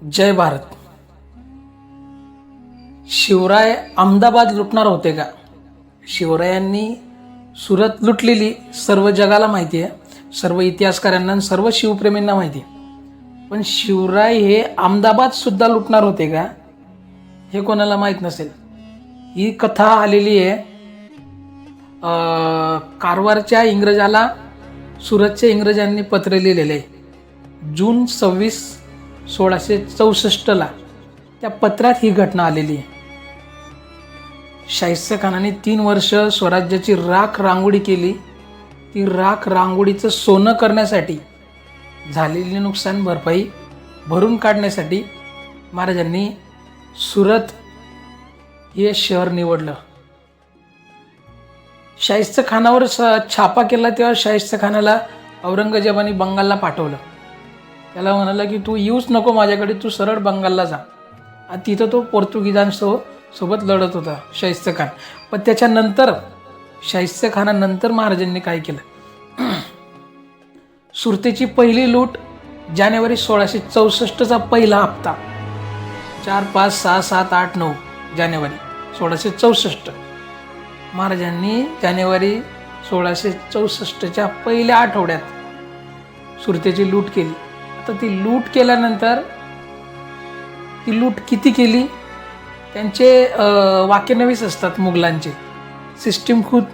जय भारत. शिवराय अहमदाबाद लुटणार होते का? शिवरायांनी सुरत लुटलेली सर्व जगाला माहिती आहे. सर्व इतिहासकारांना सर्व शिवप्रेमींना माहिती आहे. पण शिवराय हे अहमदाबादसुद्धा लुटणार होते का? हे कोणाला माहीत नसेल. ही कथा आलेली आहे कारवारच्या इंग्रजाला सुरतच्या इंग्रजांनी पत्र लिहिलेले आहे. जून सव्वीस सोळाशे चौसष्टला त्या पत्रात ही घटना आलेली आहे. शाहिस्ते खानाने तीन वर्ष स्वराज्याची राख रांगोळी केली. ती राख रांगोळीचं सोनं करण्यासाठी झालेली नुकसान भरपाई भरून काढण्यासाठी महाराजांनी सुरत हे शहर निवडलं. शाहिस्त खानावर छापा केला तेव्हा शाहिस्त खानाला औरंगजेबाने बंगालला पाठवलं. त्याला म्हणाला की तू येऊच नको माझ्याकडे तू सरळ बंगालला जा. तिथं तो पोर्तुगीजांसो सोबत लढत होता शाहिस्त खान पण त्याच्यानंतर शाहिस्त खानानंतर महाराजांनी काय केलं? सुरतेची पहिली लूट जानेवारी सोळाशे चौसष्टचा पहिला हप्ता. चार पाच सहा सात आठ नऊ जानेवारी सोळाशे चौसष्ट. महाराजांनी जानेवारी सोळाशे चौसष्टच्या पहिल्या आठवड्यात सुरतेची लूट केली. तर ती लूट केल्यानंतर ती लूट किती केली? त्यांचे वाक्यनवीस असतात मुघलांचे. सिस्टीम खूप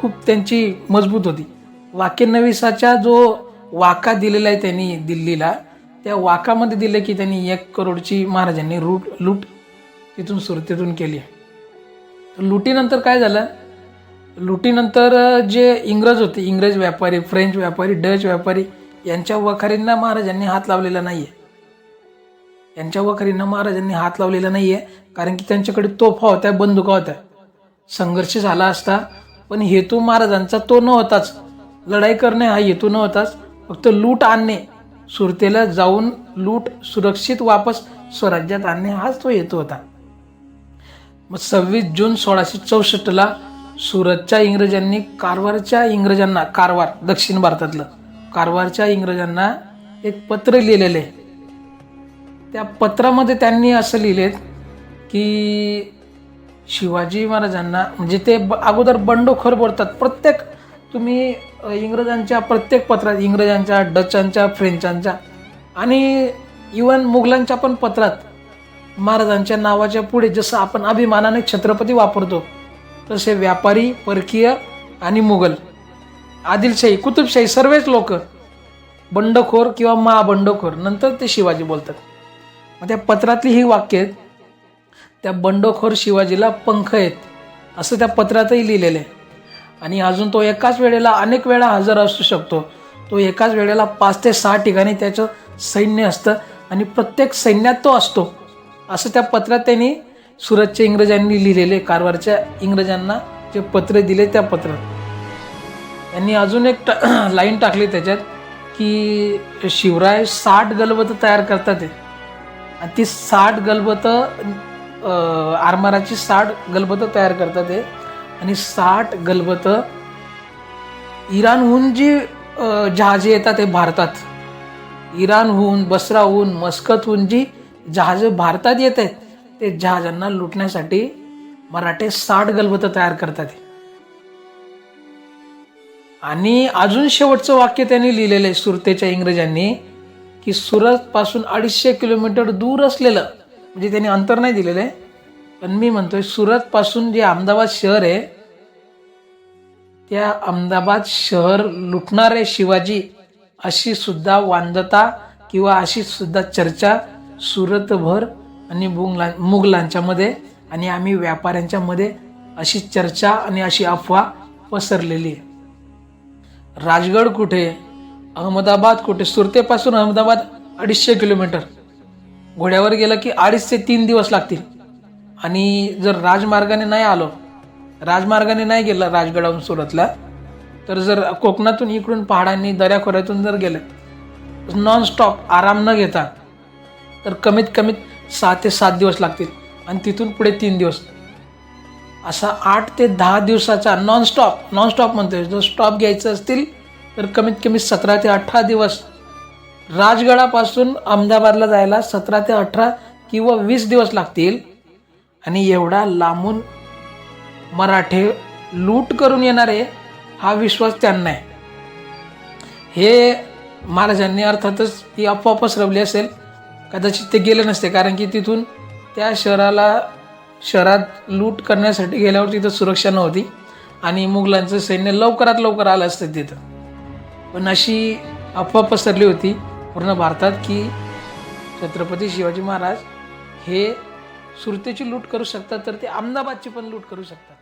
खूप त्यांची मजबूत होती. वाक्यनवीसाचा जो वाका दिलेला आहे त्यांनी दिल्लीला त्या वाकामध्ये दिलं की त्यांनी एक करोडची महाराजांनी रूट लूट तिथून सुरतेतून केली आहे. लुटीनंतर काय झालं? लुटीनंतर जे इंग्रज होते इंग्रज व्यापारी फ्रेंच व्यापारी डच व्यापारी यांच्या वखारींना महाराजांनी हात लावलेला नाही आहे यांच्या वखारींना महाराजांनी हात लावलेला नाही आहे कारण की त्यांच्याकडे तोफा होत्या बंदुका होत्या. संघर्ष झाला असता पण हेतू महाराजांचा तो नव्हताच. लढाई करणे हा हेतू नव्हताच. फक्त लूट आणणे सुरतेला जाऊन लूट सुरक्षित वापस स्वराज्यात आणणे हाच तो हेतू होता. मग सव्वीस जून सोळाशे चौसष्टला सुरतच्या इंग्रजांनी कारवारच्या इंग्रजांना कारवार दक्षिण भारतातलं कारवारच्या इंग्रजांना एक पत्र लिहिलेलं आहे. त्या पत्रामध्ये त्यांनी असं लिहिलेत की शिवाजी महाराजांना म्हणजे ते ब- अगोदर बंडखोर बोलतात. प्रत्येक तुम्ही इंग्रजांच्या प्रत्येक पत्रात इंग्रजांच्या डचांच्या फ्रेंचांच्या आणि इवन मुघलांच्या पण पत्रात महाराजांच्या नावाच्या पुढे जसं आपण अभिमानाने छत्रपती वापरतो तसे व्यापारी परकीय आणि मुघल. आदिलशाही कुतुबशाही सर्वच लोक बंडखोर किंवा महाबंडखोर नंतर ते शिवाजी बोलतात. मग त्या पत्रातली ही वाक्य आहेत त्या बंडखोर शिवाजीला पंख आहेत असं त्या पत्रातही लिहिलेलं आहे. आणि अजून तो एकाच वेळेला अनेक वेळा हजर असू शकतो. तो एकाच वेळेला पाच ते सहा ठिकाणी त्याचं सैन्य असतं आणि प्रत्येक सैन्यात तो असतो असं त्या पत्रात त्यांनी सुरतच्या इंग्रजांनी लिहिलेले कारवारच्या इंग्रजांना जे पत्र दिले त्या पत्रात. यांनी अजून एक टा लाईन टाकली त्याच्यात की शिवराय साठ गलबतं तयार करतात आणि ती साठ गलबतं आरमाराची साठ गलबतं तयार करतात आहे आणि साठ गलबतं इराणहून जी जहाजे येतात ते भारतात इराणहून बसराहून मस्कतहून जी जहाजं भारतात येत आहेत ते जहाजांना लुटण्यासाठी मराठे साठ गलबतं तयार करतात आणि अजून शेवटचं वाक्य त्यांनी लिहिलेलं आहे सुरतेच्या इंग्रजांनी की सुरतपासून अडीचशे किलोमीटर दूर असलेलं म्हणजे त्यांनी अंतर नाही दिलेलं आहे पण मी म्हणतोय सुरतपासून जे अहमदाबाद शहर आहे त्या अहमदाबाद शहर लुटणारे शिवाजी अशी सुद्धा वांदता किंवा अशी सुद्धा चर्चा सुरतभर आणि मुघलां मुघलांच्यामध्ये आणि आम्ही व्यापाऱ्यांच्यामध्ये अशी चर्चा आणि अशी अफवा पसरलेली आहे. राजगड कुठे? अहमदाबाद कुठे? सुरतेपासून अहमदाबाद अडीचशे किलोमीटर. घोड्यावर गेलं की अडीच ते तीन दिवस लागतील. आणि जर राजमार्गाने नाही आलो राजमार्गाने नाही गेलं राजगडाहून सुरतला तर जर कोकणातून इकडून पहाडांनी दऱ्याखोऱ्यातून जर गेलं नॉनस्टॉप आराम न घेता तर कमीत कमीत सहा ते सात दिवस लागतील. आणि तिथून पुढे तीन दिवस. असा आठ ते दहा दिवसाचा नॉनस्टॉप नॉनस्टॉप म्हणतोय. जर स्टॉप घ्यायचं असतील तर कमीत कमी सतरा ते अठरा दिवस. राजगडापासून अहमदाबादला जायला सतरा ते अठरा किंवा वीस दिवस लागतील. आणि एवढा लांबून मराठे लूट करून येणारे हा विश्वास त्यांना आहे. हे महाराजांनी अर्थातच ती आपोआप पसरवली असेल. कदाचित ते गेले नसते कारण की तिथून त्या शहराला शहरात लूट करण्यासाठी गेल्यावर तिथं सुरक्षा नव्हती आणि मुघलांचं सैन्य लवकरात लवकर आलं असतं तिथं. पण अशी अफवा पसरली होती पूर्ण भारतात की छत्रपती शिवाजी महाराज हे सुरतेची लूट करू शकतात तर ते अहमदाबादची पण लूट करू शकतात.